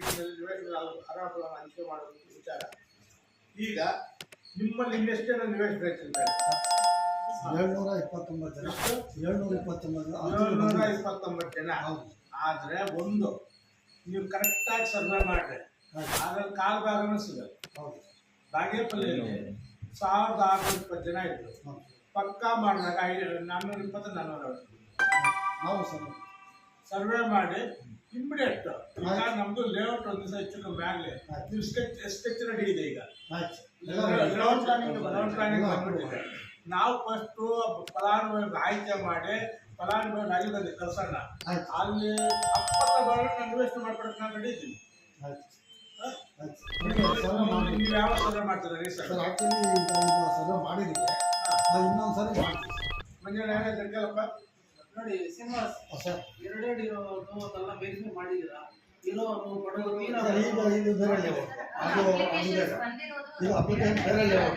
ಹಂಚಿಕೆ ಮಾಡೋದು ವಿಚಾರ. ಈಗ ನಿಮ್ಮಲ್ಲಿ ಇನ್ನೆಷ್ಟು ಜನ ನಿವೇಶ್ ಬೇಕಿದ್ದಾರೆ ಏಳ್ನೂರ ಇಪ್ಪತ್ತೊಂಬತ್ತು ಜನ. ಏಳ್ನೂರ ಇಪ್ಪತ್ತೊಂಬತ್ತು ಏಳ್ನೂರ ಇಪ್ಪತ್ತೊಂಬತ್ತು ಜನ. ಹೌದು. ಆದ್ರೆ ಒಂದು ನೀವು ಕರೆಕ್ಟಾಗಿ ಸರ್ವೆ ಮಾಡ್ರಿ. ಅದ್ರಲ್ಲಿ ಕಾಲು ಭಾಗನೂ ಸಿಗುತ್ತೆ ಹೌದು. ಬಾಗೇಪಲ್ಲಿಯಲ್ಲಿ ಸಾವಿರದ ಆರುನೂರ ಇಪ್ಪತ್ತು ಜನ ಇದ್ರು. ಹೌದು. ಪಕ್ಕಾ ಮಾಡಿದಾಗ ಐದು ನಾನ್ನೂರ ಇಪ್ಪತ್ತು ನಾನ್ನೂರ ನಾವು ಸರ್ ಸರ್ವೆ ಮಾಡಿ ಇಮಿಡಿಯೇಟ್ ಈಗ ನಮ್ದು ಲೇಔಟ್ ಒಂದು ದಿವಸ ಹೆಚ್ಚು ಕಮ್ಮಿ ಆಗಲಿ. ನೀವು ಸ್ಕೆಚ್ ಸ್ಕೆಚ್ ರೆಡಿ ಇದೆ ಈಗ. ಆಯ್ತು. ಗ್ರೌಂಡ್ ಪ್ಲಾನಿಂಗ್ ಗ್ರೌಂಡ್ ಪ್ಲಾನಿಂಗ್ ಬಂದ್ಬಿಟ್ಟಿದೆ. ನಾವು ಫಸ್ಟು ಫಲಾನುಭವಿ ಆಯ್ಕೆ ಮಾಡಿ ಫಲಾನುಭವಿ ಕಳ್ಸೋಣ. ಆಯ್ತು. ಅಲ್ಲಿ ಅಪ್ಪತ್ತ ಇನ್ವೆಸ್ಟ್ ಮಾಡ್ಕೊಡಕ್ಕೆ ನಾನು ರೆಡಿ ಇದ್ದೀನಿ. ಸರ್ವೆ ನೀವು ಯಾವ ಸರ್ವೆ ಸರ್. ಆ್ಯಕ್ಚುಲಿ ಸರ್ವೆ ನಾವು ಇನ್ನೊಂದು ಸರಿ ಮಾಡ್ತೀವಿ ಮಂಜುಳ ಏನಾಯ್ತು ಕೇಳಪ್ಪ? ನೋಡಿ ಶ್ರೀನಿವಾಸ್ ಎರಡೆರಡು ಇರೋದು ಅದೆಲ್ಲ ವೆರಿಫೈ ಮಾಡಿದ್ದೀರಾ? ಇರೋ ಕೊಡೋದು ಸರ್, ಈಗ ಇದು ಬೇರೆ ಲೆವೆಲ್ ಅದು ಅದು ಬೇರೆ ಇದು ಅಪ್ಲಿಕೇಶನ್ ಬೇರೆ ಲೆವೆಲ್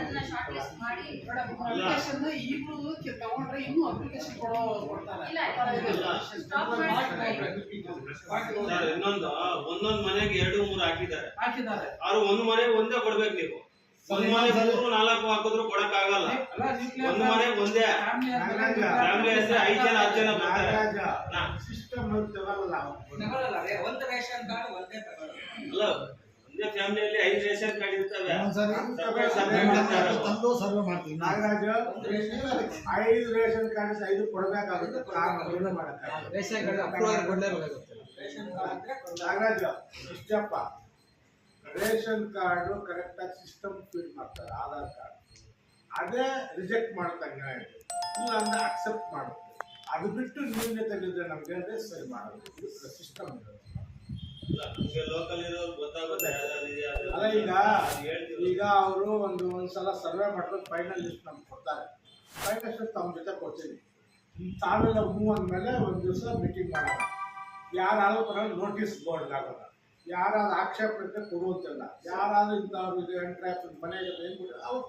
ಅಪ್ಲಿಕೇಶನ್ ಈಗಲೂ ತಗೊಂಡ್ರೆ ಇನ್ನೂ ಅಪ್ಲಿಕೇಶನ್ ಕೊಡೋ ಕೊಡ್ತಾರೆ. ಸರ್, ಇನ್ನೊಂದು ಒಂದೊಂದ್ ಮನೆಗೆ ಎರಡು ಮೂರು ಹಾಕಿದ್ದಾರೆ. ಹಾಕಿದ್ದಾರೆ. ಆದ್ರೆ ಒಂದು ಮನೆಗೆ ಒಂದೇ ಕೊಡ್ಬೇಕು ನೀವು. ಒಂದ್ ಮನೆ ಮೂರು ನಾಲ್ಕು ಹಾಕಿದ್ರು ಕೊಡಕ್ ಆಗಲ್ಲ ಅಲ್ಲ ಒಂದ್ ಮನೆ ಒಂದೇ. ಫ್ಯಾಮಿಲಿ ಹೆಸರು ಐದ್ ಜನ ಹತ್ತು ಜನ ಬರ್ತಾರೆ. ಸಿಸ್ಟಮ್ ತಗೊಳ್ಳಲ್ಲ ಒಂದು ರೇಷನ್ ಕಾರ್ಡ್ ಒಂದೇ ಅಲ್ಲ ಒಂದೇ ಫ್ಯಾಮಿಲಿಯಲ್ಲಿ ಐದು ರೇಷನ್ ಕಾರ್ಡ್ ಇರ್ತವೆ. ತಂದು ಸರ್ವೆ ಮಾಡ್ತೀವಿ. ನಾಗರಾಜ ಐದು ರೇಷನ್ ಕಾರ್ಡ್ ಐದು ಕೊಡಬೇಕಾಗುತ್ತೆ. ರೇಷನ್ ಕಾರ್ಡ್ ನಾಗರಾಜ ಇಷ್ಟಪ್ಪ ರೇಷನ್ ಕಾರ್ಡು ಕರೆಕ್ಟಾಗಿ ಸಿಸ್ಟಮ್ ಫಿಲ್ ಮಾಡ್ತಾರೆ ಆಧಾರ್ ಕಾರ್ಡ್. ಅದೇ ರಿಜೆಕ್ಟ್ ಮಾಡ್ತಂಗೆ ಇಲ್ಲ ಅಂದ್ರೆ ಅಕ್ಸೆಪ್ಟ್ ಮಾಡುತ್ತೆ. ಅದು ಬಿಟ್ಟು ನೀವೇ ತೆಗೆದ್ರೆ ನಮ್ಗೆ ಅಂದ್ರೆ ಸರಿ ಮಾಡೋದು. ಸಿಸ್ಟಮ್ ಇರೋದು ಅಲ್ಲ ಈಗ. ಈಗ ಅವರು ಒಂದು ಒಂದ್ಸಲ ಸರ್ವೆ ಮಾಡ್ಕೊಂಡು ಫೈನಲ್ ಲಿಸ್ಟ್ ನಮ್ಗೆ ಕೊಡ್ತಾರೆ. ಫೈನಲ್ ಲಿಸ್ಟ್ ತಮ್ಮ ಜೊತೆ ಕೊಡ್ತೀನಿ. ತಾವೆಲ್ಲ ಹ್ಞೂ ಅಂದಮೇಲೆ ಒಂದು ದಿವಸ ಮೀಟಿಂಗ್ ಮಾಡೋಣ. ಯಾರು ಬರೋದು ನೋಟಿಸ್ ಬೋರ್ಡ್ ಹಾಕೋಣ ಯಾರಾದ್ರೂ ಆಕ್ಷೇಪ ಇದ್ರೆ ಕೊಡುವಂತಿಲ್ಲ. ಯಾರಾದ್ರೂ ಇಂಥವ್ರು ಇದು ಎಂಟ್ರಿ ಮನೆಗೆ ಅವ್ರು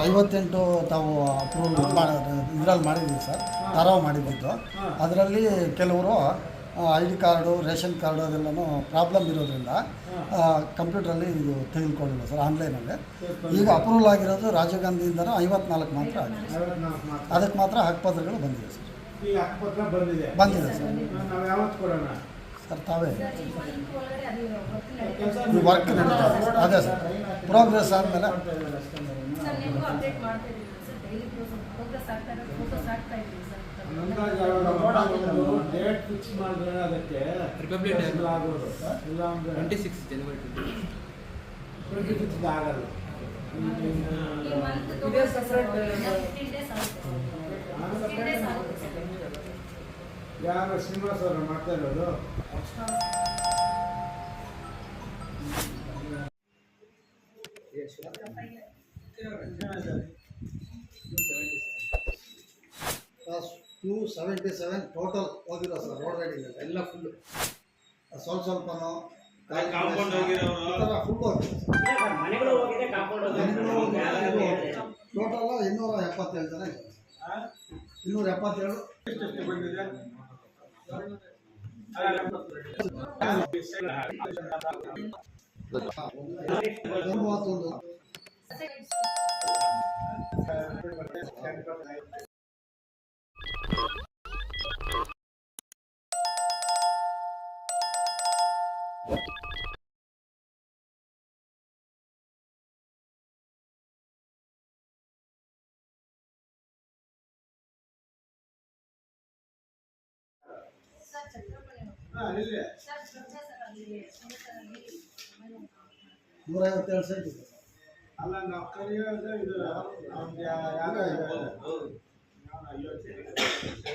ಐವತ್ತೆಂಟು ತಾವು ಅಪ್ರೂವಲ್ ಇದ್ರಲ್ಲಿ ಮಾಡಿದ್ದೀವಿ ಸರ್. ತರಾವ್ ಮಾಡಿದ್ದು ಅದರಲ್ಲಿ ಕೆಲವರು I D card ration card ಅದೆಲ್ಲನೂ problem ಇರೋದ್ರಿಂದ ಕಂಪ್ಯೂಟ್ರಲ್ಲಿ ಇದು ತೆಗೆದುಕೊಂಡಿಲ್ಲ ಸರ್ ಆನ್ಲೈನಲ್ಲಿ. ಈಗ ಅಪ್ರೂವಲ್ ಆಗಿರೋದು ರಾಜೀವ್ ಗಾಂಧಿಯಿಂದನೂ ಐವತ್ನಾಲ್ಕು ಮಾತ್ರ ಆಗಿದೆ. ಸರ್ ಅದಕ್ಕೆ ಮಾತ್ರ ಹಕ್ಕುಪತ್ರಗಳು ಬಂದಿದೆ ಸರ್. ಬಂದಿದೆ. ಬಂದಿದೆ ಸರ್. ನಾವು ಯಾವತ್ತು ಕೊಡೋಣ? ಸರ್ ತಾವೇ. ವರ್ಕ್ ನಡೀತಾ ಇದೆ. ಸರ್. ಅದೇ ಸರ್. ಪ್ರೋಗ್ರೆಸ್ ಆದಮೇಲೆ. ಸರ್ ನಿಮಗೂ ಅಪ್ಡೇಟ್ ಮಾಡ್ತಾ ಸರ್ ಡೈಲಿ ಪ್ರೋಗ್ರೆಸ್ ಆಗ್ತಾ ಇರೋದು ಡೇಟ್ ಫಿಕ್ಸ್ ಮಾಡಿದ್ರೆ ಅದಕ್ಕೆ Day. possible ಆಗೋದು ಇಲ್ಲ ಅಂದ್ರೆ ಟ್ವೆಂಟಿ ಸಿಕ್ಸ್ ಜನವರಿ ಟ್ವೆಂಟಿ ಆಗಲ್ಲ ಇದೇ ಸರ್ ಯಾರು ಶ್ರೀನಿವಾಸ್ ಅವರು ಮಾಡ್ತಾ ಇರೋದು? ಟೂ ಸೆವೆಂಟಿ ಸೆವೆನ್ ಟೋಟಲ್ ಹೋಗಿರೋ ಸರ್ ರೋಡ್ ರೈಡಿಂಗ್ ಎಲ್ಲ ಫುಲ್ಲು ಸ್ವಲ್ಪ ಸ್ವಲ್ಪನೋ ಟೋಟಲ್ ಇನ್ನೂರ ಎಪ್ಪತ್ತೇಳು ಜನ? ಇನ್ನೂರ ಎಪ್ಪತ್ತೇಳು. ಮೂವತ್ತೊಂದು ನೂರೈವತ್ತೇಳು ಸೈಟ್ ಇದೆ. ಸರ್ ಅಲ್ಲ ನಾವು ಕರೆಯೋದು ಇದು.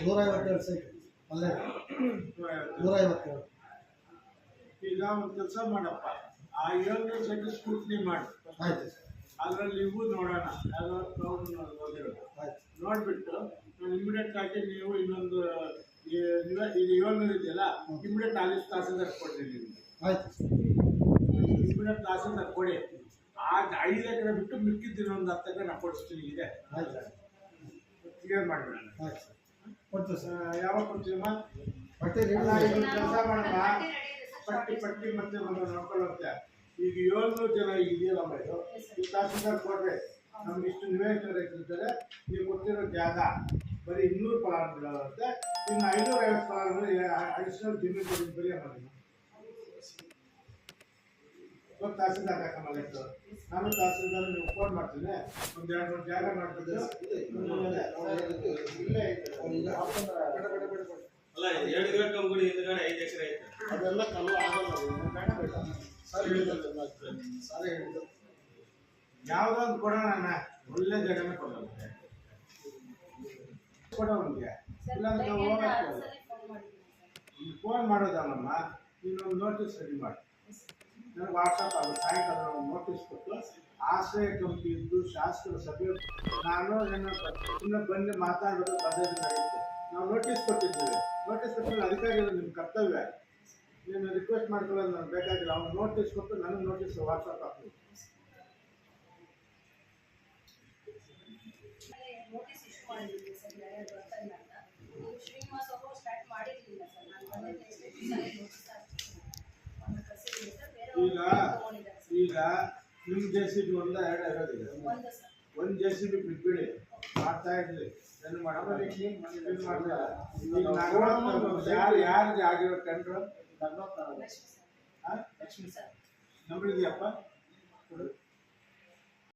ನೂರೈವತ್ತೇಳು ಸೈಟ್ ಅಲ್ಲೇ ನೂರೈವತ್ತೇಳು ಈಗ ಒಂದು ಕೆಲಸ ಮಾಡಪ್ಪ. ಆ ಏಳು ಸೆಂಟ್ ಸ್ಕೂಟ್ನಿ ಮಾಡಿ. ಆಯ್ತು. ಅದರಲ್ಲಿ ಇವು ನೋಡೋಣ. ಯಾವ್ದೋ ಪ್ರಾಬ್ಲಮ್ ಹೋಗಿರೋದು ನೋಡ್ಬಿಟ್ಟು ಇಮಿಡಿಯೇಟ್ ಆಗಿ ನೀವು ಇನ್ನೊಂದು ಇದು ಏಳ್ನೂರು ಇದೆಯಲ್ಲ ಇಮಿಡಿಯೇಟ್ ಆಲಿಸ್ ತಹಸೀಲ್ದಾರ್ ಕೊಡ್ತೀನಿ ನಿಮಗೆ ಆಯ್ತು. ಸರ್ ಎಸ್ಟಿಮೇಟ್ ತಹಸೀಲ್ದಾರ್ ಕೊಡಿ. ಆ ಐದು ಎಕರೆ ಬಿಟ್ಟು ಮಿಕ್ಕಿದ್ದಿನ ಒಂದು ಹತ್ತು ಎಕರೆ ನಾನು ಕೊಡಿಸ್ತೀನಿ ಇದೆ ಆಯ್ತು. ಸರ್ ಕ್ಲಿಯರ್ ಮಾಡಿಬಿಡೋಣ. ಆಯ್ತು. ಸರ್ ಕೊಡ್ತೀವಿ ಸರ್. ಯಾವಾಗ ಕೊಡ್ತೀವಮ್ಮ ಬಟ್ಟೆ ಕೆಲಸ ಮಾಡಮ್ಮ. ಪಟ್ಟಿ ಪಟ್ಟಿ ಮತ್ತೆ ನಮ್ಮ ನೋಡ್ಕೊಳ್ಳುತ್ತೆ ಈಗ ಏಳ್ನೂರು ಜನ ಈಗ ಇದೆಯಲ್ಲಮ್ಮ ಇದು? ಈ ತಹಸೀಲ್ದಾರ್ ಕೊಡ್ರಿ. ನಮ್ಗೆ ಇಷ್ಟು ನಿವೇಶನ ರಚಿಸಿದ್ದಾರೆ ನೀವು ಕೊಟ್ಟಿರೋ ಜಾಗ ಬರೀ ಇನ್ನೂರು ಫಲಾನುಭವಿಗಳಿರುತ್ತೆ ಇನ್ನು ಐನೂರ ಐವತ್ತು ಫಲಾನುಭವಿ ಅಡಿಷನಲ್ ಕೊಡಿ ಬರೀ ಮಾಡಿ. ಇವತ್ತು ತಹಸೀಲ್ದಾರ್ ಹಾಕಮಲ್ಲ ಇತ್ತು ನಾನು ತಹಸೀಲ್ದಾರ್ ನೀವು ಫೋನ್ ಮಾಡ್ತೀನಿ. ಒಂದು ಎರಡು ಮೂರು ಜಾಗ ಮಾಡ್ತಿದ್ದೆ ಇಲ್ಲೇ ಅಲ್ಲ ಎರಡು ಎಕರೆ ಕಂಪನಿ ಹಿಂದ್ಗಡೆ ಐದು ಎಕರೆ ಐತೆ. ಅದೆಲ್ಲ ಕಲ್ಲು ಆಗಲ್ಲ. ಬೇಡ ಬೇಡ. ಸರ್ ಹೇಳಿದ್ದಲ್ಲ ಸರ್ ಹೇಳಿದ್ದು ಯಾವುದೋ ಒಂದು ಕೊಡೋಣ ಒಳ್ಳೆ ಜಾಗನೇ ಕೊಡೋಣ. Phone ಮಾಡಿದ್ದೀನಿ ನೀನು ಫೋನ್ ಮಾಡೋದಲ್ಲಮ್ಮ ನೀನೊಂದು ನೋಟಿಸ್ ರೆಡಿ ಮಾಡಿ. ನನಗೆ ವಾಟ್ಸಪ್ ಅದು ಸಾಯಂಕಾಲ ನೋಟಿಸ್ ಕೊಟ್ಟು ಆಶ್ರಯ ಕಂಪ್ನಿಯಿಂದ ಶಾಸಕರ ಸಭೆ ನಾನು ಏನು ಸುಮ್ಮನೆ ಬಂದು ಮಾತಾಡೋದು ಪದ್ಧತಿ ನಡೆಯುತ್ತೆ. ನಾವು ನೋಟಿಸ್ ಕೊಟ್ಟಿದ್ದೀವಿ. ನೋಟಿಸ್ ಕೊಟ್ಟಮೇಲೆ ಅಧಿಕಾರಿಗಳು ನಿಮ್ಮ ಕರ್ತವ್ಯ. ನೀನು ರಿಕ್ವೆಸ್ಟ್ ಮಾಡ್ಕೊಳ್ಳೋದು ನನಗೆ ಬೇಕಾಗಿಲ್ಲ. ಅವ್ನು ನೋಟಿಸ್ ಕೊಟ್ಟು ನನಗೆ ನೋಟಿಸ್ ವಾಟ್ಸಪ್ ಹಾಕ್ತೀನಿ ಸರ್, ಅಂತ. ನೀವು ಶ್ರೀನಿವಾಸ್ ಅವರು ಸ್ಟಾರ್ಟ್ ಮಾಡಿರ್ಲಿಲ್ಲ ಸರ್, ನಾನು ಬಂದಿದ್ದ. ಒಂದು ಸರ್, ಬೇರೆ ಈಗ ಅವ್ರು ಸರ್. ಈಗ ನಿಮ್ಮ ಜೆ ಸಿ ಬಿ ಒಂದ ಎರಡು ಇರೋದಿಲ್ಲ ಒಂದು ಸರ್. ಒಂದು ಜೆ ಸಿ ಬಿ ಬಿಟ್ಬಿಡಿ ಮಾಡ್ತಾ ಇರ್ಲಿ ಏನು ಮಾಡೋದು ಕ್ಲೀನ್ ಮಾಡಿಲ್ಲ ಈಗ ಯಾರು ಯಾರಿಗೆ ಆಗಿರೋ ಟೆಂಡ್ರು. ಹಾಂ ಲಕ್ಷ್ಮಿ ಸರ್. ಕೊಡು